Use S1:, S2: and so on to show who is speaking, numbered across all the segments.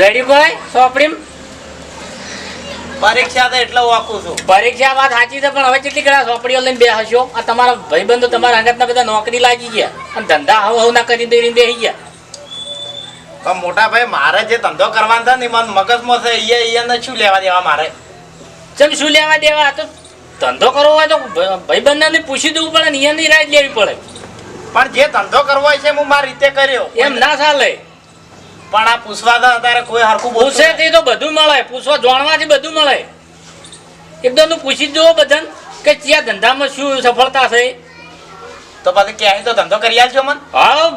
S1: જડી કોઈ સોપડીમ.
S2: પરીક્ષા તો એટલે વાકું છું.
S1: પરીક્ષા વાત સાચી છે પણ હવે કેટલી ઘણા સોપડીઓ લઈને બેસશો આ તમારા ભાઈબંધો તમારા અંગતના બધા નોકરી લાગી ગયા. અને ધંધા હવ હવ ના કરી દઈને બેસી ગયા.
S2: પણ મોટા ભાઈ મારે જે ધંધો કરવાનો છે ને મન મગજમાં છે એ એને શું લેવા દેવા મારે?
S1: ચમ શું લેવા દેવા? તો ધંધો કરવો હોય તો ભાઈબંધને પૂછી દેવું પડે ને અહીંયાની રાહ લેવી પડે.
S2: પણ જે ધંધો કરવો હોય છે હું મારી રીતે કર્યો.
S1: એમ ના ચાલે.
S2: પણ આ પૂછવા તો અત્યારે કોઈ હરખું
S1: પૂછે તે તો બધું મળે પૂછવા જાણવાથી બધું મળે. એકદમ તું પૂછી જુઓ બધાને કે ત્યાં ધંધામાં શું સફળતા થઈ.
S2: તો પછી ક્યાંય તો ધંધો કરી આવજો મન.
S1: હા.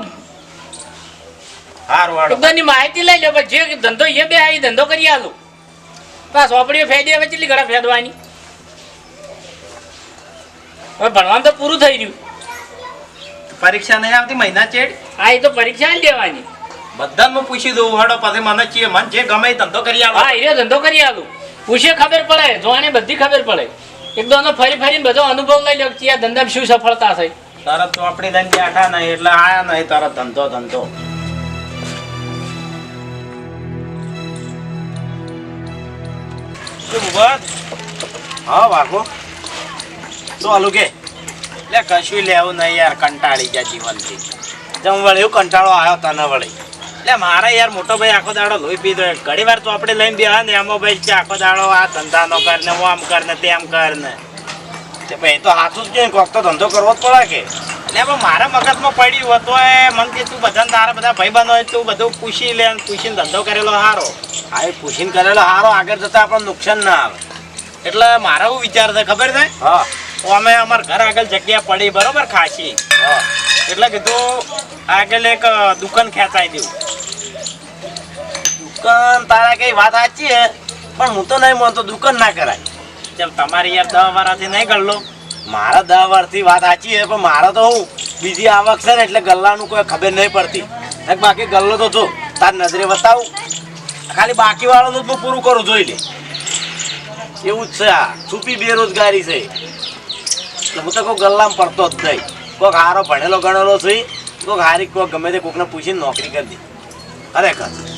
S2: હારું
S1: માહિતી લઈ લો પછી જે ધંધો એ બે આ ધંધો કરી આલું. પાસ સોપડીઓ ફેદી હવે કેટલી ઘણા ફેદવાની? હવે ભણવાનું તો પૂરું થઈ રહ્યું.
S2: પરીક્ષા નહીં આવતી મહિના ચેડ?
S1: હા એ તો પરીક્ષા લેવાની.
S2: બધાને પૂછી દઉં હડો પછી મને ચીએ મન જે ગમે ધંધો કરી આલો.
S1: હા એ ધંધો કરી આલું. પૂછે ખબર પડે જોવાની બધી ખબર પડે. એકદમ ફરી ફરીને બધો અનુભવ લઈ લો કે આ ધંધામાં શું સફળતા થઈ.
S2: તરત તો આપણે લઈને બેઠા નહીં એટલે આયા નહીં તરત ધંધો ધંધો. શું ભૂપત? હા વાઘો. શું હાલું કે? લે કશું લેવું નહીં યાર કંટાળી ગયા જીવનથી. જમ વળ્યું કંટાળો આવ્યો તને વળી. લે મારે યાર મોટો ભાઈ આખો દાડો લોહી પીધો ઘણી વાર તો આપણે લઈને બેહા ને એમાં ભાઈ આખો દાડો આ ધંધા નો કર ને હું આમ કર ને તેમ કર ને ભાઈ તો હાથું જ કોક તો ધંધો કરવો જ પડે કે. એટલે પણ મારા મગજમાં પડ્યું હતું એ મન કે તું બધા તારા બધા ભાઈબંધો હોય તું બધું પૂછી લે ને પૂછીને ધંધો કરેલો સારો હા એ પૂછીને કરેલો સારો આગળ જતા આપણને નુકસાન ના આવે. એટલે મારો એવું વિચાર છે ખબર છે? હા. અમે અમારા ઘર આગળ જગ્યા પડી બરોબર ખાસી. એટલે કીધું આગળ એક દુકાન ખેંચાઈ દઉં. દુકાન તારા કઈ વાત સાચી હે? પણ હું તો નહીં માનતો દુકાન ના કરાય. જેમ તમારી યાર દવા વાળાથી નહીં ગલ્લો મારા દવા વારથી વાત સાચી છે પણ મારા તો હું બીજી આવક છે ને એટલે ગલ્લાનું કોઈ ખબર નહીં પડતી. બાકી ગલ્લો તો જો તાર નજરે બતાવું. ખાલી બાકી વાળો તો હું પૂરું કરું જોઈ લે. એવું જ છે આ છુપી બેરોજગારી છે. એટલે હું તો કોઈ ગલ્લામાં પડતો જ નહીં. કોઈક હારો ભણેલો ગણેલો છે કોઈક હારી કોઈક ગમે તે કોકને પૂછીને નોકરી કરી દે. ખરેખર.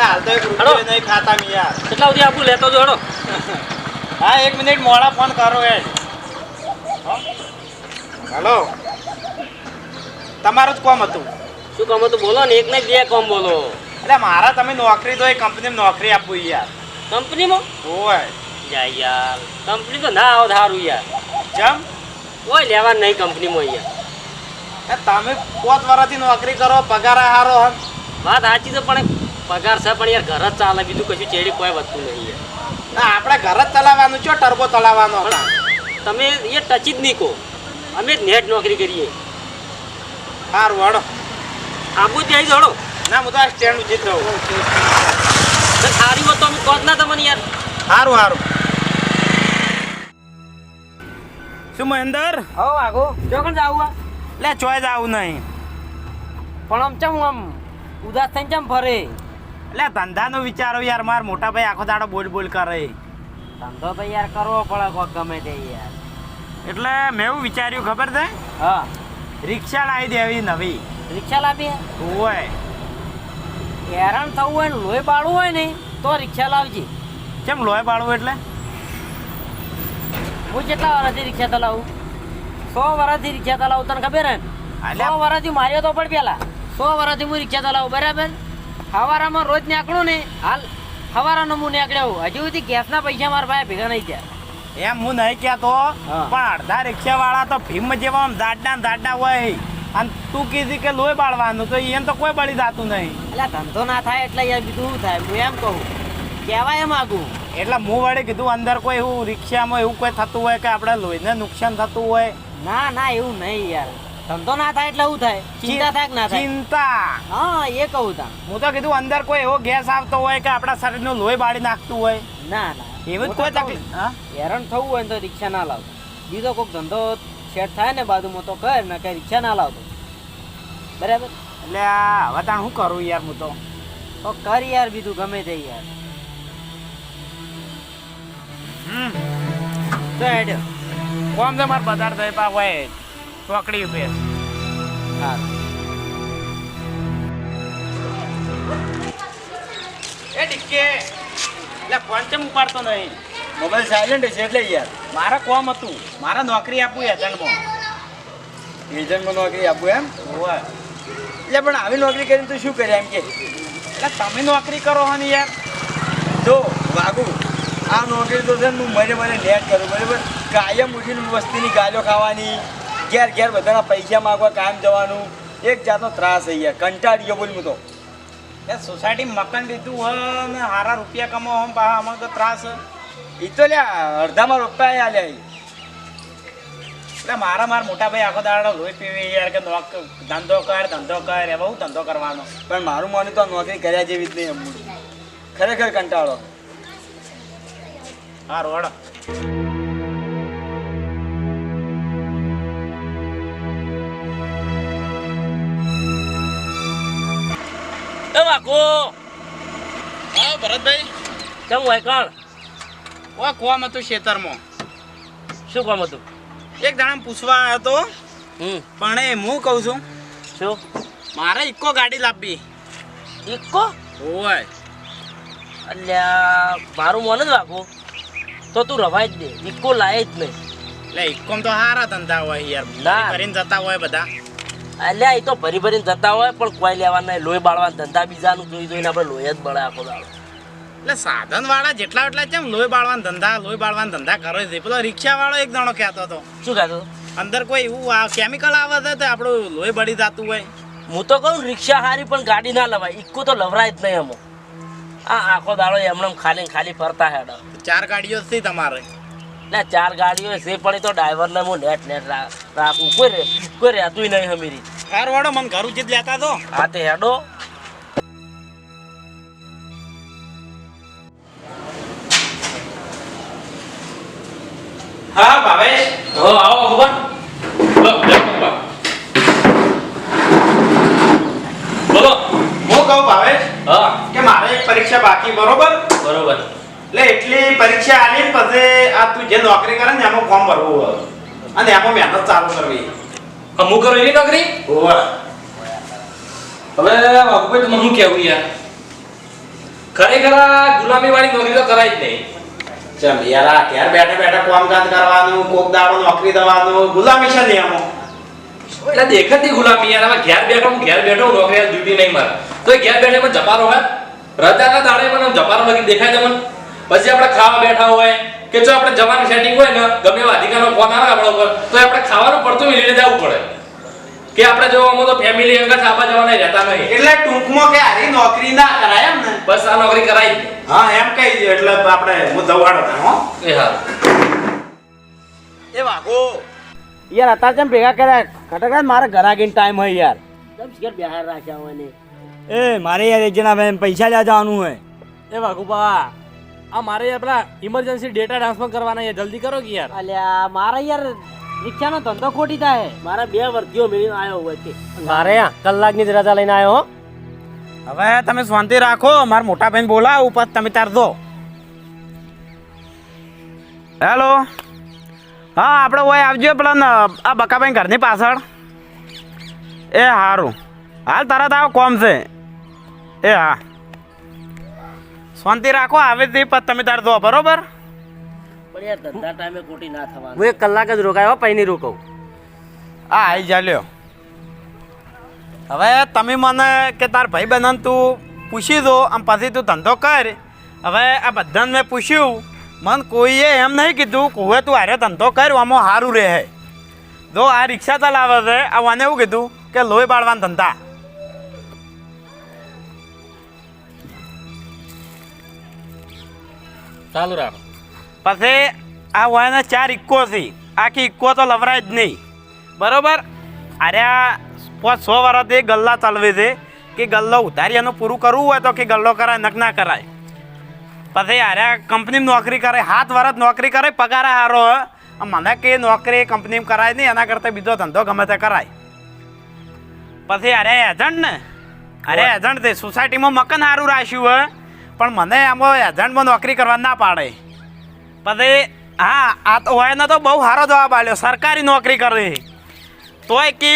S2: એટલે હાલ તો એક રૂપિયો નહીં ખાતા મી યાર.
S1: કેટલા સુધી આપું? લેતો જો
S2: હા એક મિનિટ મોડા ફોન કરો એ. હલો. તમારું જ કોમ હતું.
S1: શું કામ હતું? બોલો ને એક ને બે કોમ બોલો.
S2: એટલે મારા તમે નોકરી તો એ કંપનીમાં નોકરી આપવું યાર.
S1: કંપનીમાં?
S2: ઓય
S1: યા યાર. કંપની તો ના આવો સારું યાર.
S2: જમ?
S1: કોઈ લેવા નહીં કંપનીમાં યાર
S2: તમે પોત વર્ષથી નોકરી કરો પગાર હારો હન.
S1: વાત સાચી છે પણ પગાર છે પણ યાર ઘર જ ચાલે. બીજું કશું ચેડી કોઈ વસ્તુ નહીં
S2: ના આપણે ઘર જ ચલાવવાનું છો ટર્બો ચલાવવાનો
S1: તમે એ ટચી જ નહીં કહો. અમે જ નેટ નોકરી કરીએ.
S2: સારું વડો
S1: આબુ ત્યાં હડો
S2: ના હું તો આ સ્ટેન્ડ જીત રહું.
S1: સારી હોત તો અમે કહો જ ના તમને યાર.
S2: સારું સારું શું મહેન્દર?
S1: હો આગો ચોકન જાવું આ?
S2: લે ચોય જાવું નહીં.
S1: પણ આમ ચમ આમ ઉદાસ થઈને ચમ ફરે?
S2: એટલે ધંધાનો વિચારો યાર માર મોટા ભાઈ આખો દાડો બોલ બોલ કરે.
S1: ધંધો તો યાર કરવો પડે કોક ગમે તે યાર.
S2: એટલે મેં એવું વિચાર્યું ખબર છે?
S1: હા.
S2: રિક્ષા લાવી દેવી નવી.
S1: રિક્ષા લાવી
S2: હોય.
S1: હેરાન થવું હોય ને લોહી પાડવું હોય ને તો રિક્ષા લાવજે.
S2: કેમ લોહી પાડવું એટલે?
S1: હું કેટલા વર્ષથી રિક્ષા ચલાવું? સો વર્ષથી રિક્ષા ચલાવું તને ખબર હે? સો વર્ષથી માર્યો તો પણ પેલા. સો વર્ષથી હું રિક્ષા ચલાવું બરાબર? હવારામાં રોજ નીકળું ને હાલ હવારાનો હું નીકળ્યો હજુ સુધી ગેસના પૈસા મારા ભાઈ ભેગા નહીં થયા.
S2: એમ હું નહીં કહેતો પણ અડધા રિક્ષા વાળા તો ભીમ જેવા આમ દાડા દાડા હોય અને તું કીધી કે લોહી બાળવાનું તો એને તો કોઈ બળી જાતું નહીં.
S1: એટલે ધંધો ના થાય એટલે યાર બીજું શું થાય? હું એમ કહું કહેવાય એમ આગું
S2: એટલે હું વળી કીધું અંદર કોઈ એવું રિક્ષામાં એવું કોઈ થતું હોય કે આપણે લોહીને નુકસાન થતું હોય?
S1: ના ના એવું નહીં યાર. ધંધો ના થાય એટલે એવું થાય? ચિંતા થાય ના થાય.
S2: ચિંતા.
S1: હા એ કહું તા
S2: હું તો કીધું અંદર કોઈ એવો ગેસ આવતો હોય કે આપણા શરીરનું લોહી બાળી નાખતું હોય.
S1: ના ના.
S2: એવું જ કોઈ તકલીફ
S1: હેરાન થવું હોય તો રિક્ષા ના લાવતો. બીજો કોઈક ધંધો સેટ થાય ને બાજુમાં તો કર ને કઈ રિક્ષા ના લાવતો. બરાબર?
S2: એટલે હવે તાણ શું કરું યાર હું તો?
S1: તો કર યાર બીજું ગમે તે યાર.
S2: હમ.
S1: તો હેડ્યો.
S3: કોમ તો મારે બજાર થઈ પા હોય. ચોકડી બે.
S1: હા
S2: એ ડિક્કે લે ફોન કેમ ઉપાડતો નહીં?
S4: મોબાઈલ સાયલેન્ટ છે એટલે યાર.
S2: મારે કોમ હતું. મારે નોકરી આપવું એજન્ટમાં
S4: એજન્ટમાં નોકરી આપું એમ?
S2: ઓવે
S4: એટલે પણ આવી નોકરી કરીને તું શું કરે એમ કે?
S2: એટલે તમે નોકરી કરો હો ને યાર.
S4: જો વાગુ આ નોકરી તો છે ને હું મને મને લેટ કરું બરાબર? કાયમ ઉઠીને વસ્તીની ગાજો ખાવાની. ઘેર ઘેર બધાના પૈસા માગવા કાયમ જવાનું એક જાતનો ત્રાસ થઈ ગયા કંટાળી ગયો બોલ હું તો.
S2: એ સોસાયટી મકાન લીધું હોય ને હારા રૂપિયા કમાવો હમ પા અમારે તો ત્રાસ
S4: એ તો લ્યા અડધામાં રૂપિયા આ લે
S2: એટલે મારા મારા મોટા ભાઈ આખો દાડો લોહી પીવી યાર કે નોક ધંધો કર ધંધો કર એ બહુ ધંધો કરવાનો.
S4: પણ મારું માનું તો નોકરી કર્યા જેવી જ નહીં અમુક. ખરેખર કંટાળો.
S2: હા રોડ
S1: એ વાકો
S2: હા ભરતભાઈ
S1: કેમ હોય કણ
S2: ઓ કોમ હતું ખેતરમાં
S1: શું કોમ હતું
S2: એક દાણા પૂછવા આવ્યો હતો પણ એ હું કહું છું
S1: શું
S2: મારે ઇકો ગાડી લાવવી
S1: ઇકો
S2: હોય
S1: અલ્યા મારું મન જ વાકો તો તું રવાય જ દે ઇકો લાય જ નહીં
S2: એટલે ઇકોમ તો હારા ધંધા હોય યાર
S1: ના.
S2: કરીને જતા હોય બધા
S1: અલ્યા એ તો ભરી ભરીને જતા હોય પણ કોઈ લેવા નહીં. લોહી બાળવાના ધંધા બીજાનું જોઈ જોઈને આપણે લોહી જ બળે આખો દાડો.
S2: એટલે સાધન વાળા જેટલા એટલા કેમ લોહી બાળવાના ધંધા લોહી બાળવાના ધંધા કરે છે? પેલો રિક્ષા વાળો એક જણો કહેતો હતો.
S1: શું કહેતો
S2: અંદર કોઈ એવું આ કેમિકલ આવે છે તો આપણું લોહી બળી જતું હોય.
S1: હું તો કહું રિક્ષા હારી પણ ગાડી ના લવાય. ઇક્કો તો લવરાય જ નહીં અમો આ આખો દાડો એમને ખાલી ખાલી ફરતા હેડો.
S2: ચાર ગાડીઓ છે તમારે.
S1: ના ચાર ગાડીઓ છે પણ એ તો ડ્રાઈવરને હું નેટ નેટ રા- રાખું કોઈ રે કોઈ રહેતું નહીં હમીરી.
S2: હાર વાળો મને ઘર ઉચિત લેતા તો
S1: હા તે હેડો.
S2: હા ભાવેશ?
S5: હો આવો ભગવાન બોલો
S2: હું કહું ભાવેશ
S5: હા.
S2: કે મારે એક પરીક્ષા બાકી બરોબર?
S5: બરોબર.
S2: એટલે એટલી પરીક્ષા આલી પછી આ તું જે નોકરી કરે ને એમાં ફોર્મ ભરવું હોય. અને એમાં મહેનત ચાલુ કરવી.
S5: અમુક કરો એની નોકરી?
S2: હોય
S5: હવે બાબુભાઈ તમને શું કહેવું યાર? ખરેખર ગુલામી વાળી નોકરી તો કરાય જ નહીં.
S2: ચમ યાર ઘેર બેઠા બેઠા કામકાજ કરવાનું કોક દાડો નોકરી દેવાનું ગુલામી છે નિયમો
S5: એટલે દેખાતી ગુલામી યાર હવે ઘેર બેઠો હું ઘેર બેઠો નોકરી ડ્યુટી નહીં મારે. તો ઘેર બેઠે મને જપારો હોય? રજાના દાડે મને આમ જપારો લગી દેખાય તમને પછી આપણે ખાવા બેઠા હોય કે જો આપણે જવાનું સેટિંગ હોય ને ગમે એવા અધિકારનો ફોન આવે આપણા ઉપર તો આપણે ખાવાનું પડતું લઈને જવું પડે. કે આપણે જો અમે તો ફેમિલી અંગત આવા જવાના રહેતા નહીં.
S2: એટલે ટૂંકમાં કે હારી નોકરી ના કરાય એમ ને?
S5: બસ આ નોકરી કરાય.
S2: હા એમ કહી દે એટલે આપણે હું દવાડો હો.
S5: એ હા.
S4: એ વાગો યાર અત્યારે કેમ ભેગા કર્યા ખટકડા મારે ઘર આગીને ટાઈમ હોય યાર.
S1: કેમ શિખર બહાર રાખ્યા હોય ને?
S4: એ મારે યાર એક જણા પૈસા લેવા જવાનું હોય.
S3: એ વાઘુબા આ મારે યાર પેલા ઇમરજન્સી ડેટા ટ્રાન્સફર કરવાના યાર જલ્દી કરો કે યાર?
S1: અલ્યા મારા યાર રિક્ષાનો ધંધો ખોટી થાય. મારા બે વર્તીઓ મેળવીને આવ્યો હોય છે
S3: મારે કલાકની જ રજા લઈને આવ્યો
S2: હવે તમે શાંતિ રાખો મારા મોટા ભાઈ બોલાવ ઉપર તમે તાર દો. હેલો હા આપણે ઓય આવજો પેલા આ બકાભાઈ ઘરની પાછળ. એ સારું હાલ તરત આવો કોમ છે. એ હા. શાંતિ રાખો આવે તે પછી તમે તાર દો બરોબર?
S1: પણ યાર ધંધા ટાઈમે ખોટી ના થવાનું.
S3: હું એક કલાક જ રોકાયો પછી નહીં રોકવું.
S2: હા આવી ચાલ્યો હવે તમે મને કે તાર ભાઈ બહેન તું પૂછી દો આમ પછી તું ધંધો કર. હવે આ બધાને મેં પૂછ્યું મને કોઈએ એમ નહીં કીધું કે હવે તું હારે ધંધો કર આમાં સારું રહે. જો આ રિક્ષા ચલાવે છે આ મને એવું કીધું કે લોહી બાળવાના ધંધા.
S3: ચાલુ રાખો.
S2: પછી આ વાયના ચાર ઇક્કો છે. આખી ઇક્કો તો લવરાય જ નહીં. બરાબર? અરે આ પાંચ સો વર્ષથી ગલ્લા ચાલવે છે કે ગલ્લો ઉધારી એનું પૂરું કરવું હોય તો કે ગલ્લો કરાય નક ના કરાય. પછી અરે કંપનીમાં નોકરી કરે હાથ વર્ષ નોકરી કરે, પગાર હોય મને કે નોકરી કંપનીમાં કરાય નહીં, એના કરતાં બીજો ધંધો ગમે તે કરાય. પછી અરે એજન્ટ ને, અરે એજન્ટ તે સોસાયટીમાં મકાન સારું રાખ્યું હોય પણ મને આમાં એજન્ટમાં નોકરી કરવા ના પાડે. પછી હા આ તો હોય તો બહુ સારો જવાબ આવ્યો સરકારી નોકરી કરી. તોય કે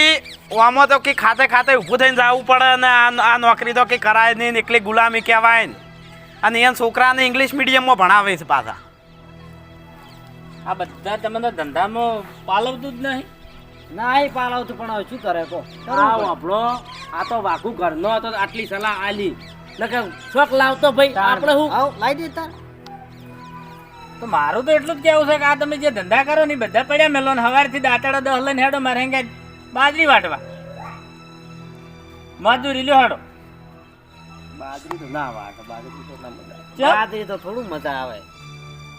S2: આમાં તો કે ખાતે ખાતે ઊભું થઈને જવું પડે ને આ આ નોકરી તો કે કરાય નહીં એકલી ગુલામી કહેવાય ને. અને એને છોકરાને ઇંગ્લિશ મીડિયમમાં ભણાવે છે પાછા.
S3: આ બધા તમે તો ધંધામાં પાલવતું જ નહીં.
S1: ના એ પાલવતું પણ હવે શું કરે કો
S3: આ આપણો આ તો વાઘું ઘરનો હતો આટલી સલાહ આલી. નકે શોખ લાવતો ભાઈ આપણે હું
S1: આવ લાવી દે તાર.
S3: તો મારું તો એટલું જ કેવું છે કે આ તમે જે ધંધા કરો ને બધા પડ્યા મેલો ને હવારથી દાંતડા દહ લઈને હેડો મારે હેંગે બાજરી વાટવા. મજૂરી લ્યો હેડો.
S1: બાજરી તો ના વાટ બાજરી તો ના મજા બાજરી તો થોડું મજા આવે.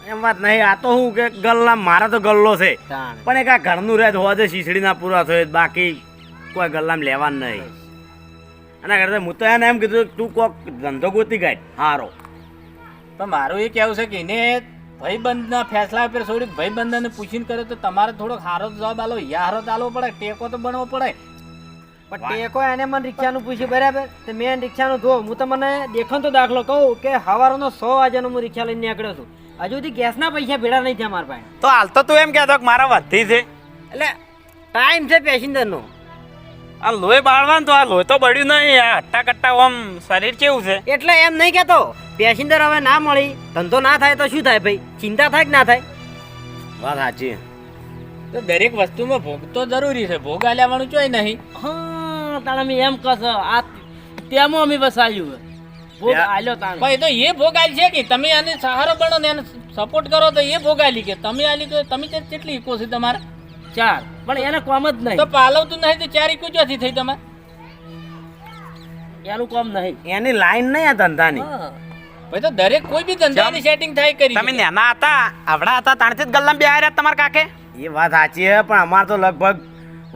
S2: એમ વાત નહીં આ તો હું કે ગલ્લા મારા તો ગલ્લો છે. પણ એક આ ઘરનું રહે હોય દે શીસડીના પૂરા થયો બાકી કોઈ ગલ્લામાં લેવા નહીં. અને કરતા હું તો એને એમ કીધું તું કોક ધંધો ગોતી ગાય. હારો.
S3: પણ મારું એ કહેવું છે કે એને ભાઈબંધના ફેસલા પર છોડી ભાઈબંધને પૂછીને કરે તો તમારે થોડોક સારો જવાબ આલો યારો તો આલવો પડે ટેકો તો બનવો પડે.
S1: પણ ટેકો એને મને રિક્ષાનું પૂછ્યું બરાબર? તો મેં રિક્ષાનું ધો હું તમને દેખો તો દાખલો કહું કે સવારનો સો વાગ્યાનો હું રિક્ષા લઈને નીકળ્યો છું. હજુ સુધી ગેસના પૈસા ભેડા નહીં થયા મારા પાસે.
S2: તો હાલ તો તું એમ કહેતો કે મારા વધી છે.
S1: એટલે ટાઈમ છે પેસેન્જરનો.
S2: આ લોહી બાળવાનું તો આ લોહી તો બળ્યું નહીં આ હટ્ટા કટ્ટા આમ શરીર કેવું છે?
S1: એટલે એમ નહીં કહેતો પેસેન્જર હવે ના મળી ધંધો ના થાય તો શું થાય ભાઈ? ચિંતા થાય કે ના થાય?
S2: વાત સાચી.
S3: તો દરેક વસ્તુમાં ભોગ તો જરૂરી છે ભોગ આલ્યાવાનું ચોય નહીં.
S1: હા તાણે અમે એમ કહેશો આ તેમાં અમે વસાયું ભોગ. આલ્યો તાણ.
S3: ભાઈ તો એ ભોગ આલી છે કે તમે આને સહારો બનો ને એને સપોર્ટ કરો તો એ ભોગ આલી કે? તમે આલી તો તમે તે કેટલી ઇકો છે તમારે?
S1: ચાર. પણ એને કોમ જ નહીં.
S3: તો પાલવતું નહીં તો ચારી ઇકો ચોથી થઈ તમારે
S1: એનું કોમ નહીં.
S2: એની લાઈન નહીં આ ધંધાની.
S3: ભાઈ તો દરેક કોઈ બી ધંધાની સેટિંગ થાય કરી
S2: તમે નેના હતા આવડા હતા તાણથી જ ગલ્લામાં બે રહ્યા તમારા કાકે? એ વાત સાચી છે પણ અમાર તો લગભગ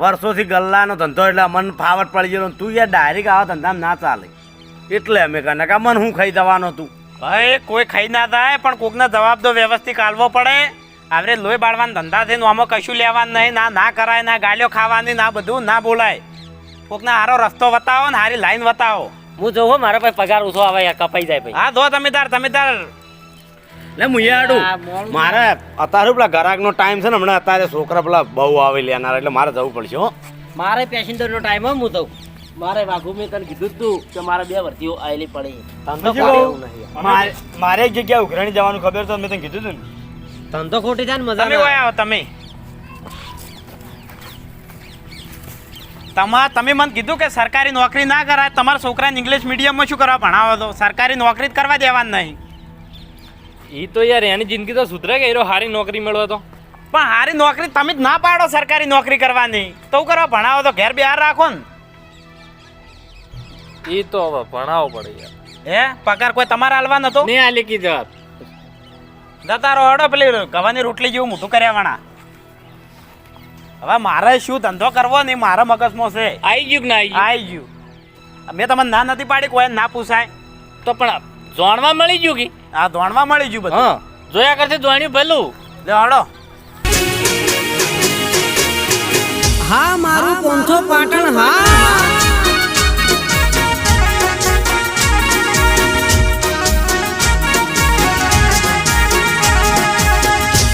S2: વર્ષોથી ગલ્લાનો ધંધો એટલે અમને ફાવટ પડી ગયો તું યાર ડાયરેક્ટ આવા ધંધામાં ના ચાલે. એટલે અમે કહે કે મન હું ખાઈ જવાનો તું? ભાઈ કોઈ ખાઈ ના થાય પણ કોકનો જવાબ તો વ્યવસ્થિત આલવો પડે. આવરે લોહી બાળવાના ધંધા થઈને આમાં કશું લેવાનું નહીં. ના ના કરાય ના ગાલીઓ ખાવાની ના બધું ના બોલાય. કોકના હારો રસ્તો બતાવો ને હારી લાઈન બતાવો.
S1: હું જોઉં મારા ભાઈ પગાર ઓછો આવે કપાઈ જાય ભાઈ
S2: હા જો તમે તાર તમે તાર. લે મુયે આડું. મારે અત્યારે પેલા ગરાકનો ટાઈમ છે ને હમણાં અત્યારે છોકરા પેલા બહુ આવે લેનાર એટલે મારે જવું પડશે હો.
S1: મારે પેસેન્જર નો ટાઈમ હું તો મારે વાઘુ મેં તને કીધું તું કે મારે બે વર્તીઓ આવેલી પડી.
S2: મારે એક જગ્યા ઉઘરાણી જવાનું ખબર તો મેં તને કીધું તું ને.
S1: ધંધો ખોટી થાય ને મજા
S2: તમે
S1: ના
S2: કોઈ આવો. તમે. તમા તમે મને કીધું કે સરકારી નોકરી ના કરાય તમારા છોકરાને ઇંગ્લિશ મીડિયમમાં શું કરવા ભણાવો તો સરકારી નોકરી જ કરવા દેવાનું નહીં.
S3: એ તો યાર એની જિંદગી તો સુધરે કે એરો હારી નોકરી મેળવો તો.
S2: પણ હારી નોકરી તમે જ ના પાડો સરકારી નોકરી કરવાની. તો હું કરવા ભણાવો તો ઘેર બિહાર રાખો ને.
S3: એ તો હવે ભણાવો પડે યાર.
S2: હે? પગાર કોઈ તમારે હાલવા નતો?
S3: નહીં આલી કી
S2: રહો હડો પેલી ગવાની રોટલી જેવું મોટું કર્યા વાણા. હવે મારે શું ધંધો કરવો ને મારા મગજમાં છે.
S3: આઈ ગયું કે ના આઈ ગયું?
S2: મેં તમને ના નથી પાડી કોઈ ના પૂછાય.
S3: તો પણ જોણવા મળી ગયું કે?
S2: આ જોણવા મળી ગયું બધું.
S3: જોયા કરશે જોણ્યું ભલું.
S2: લે હડો.
S1: હા મારું પોંથો પાટણ હા.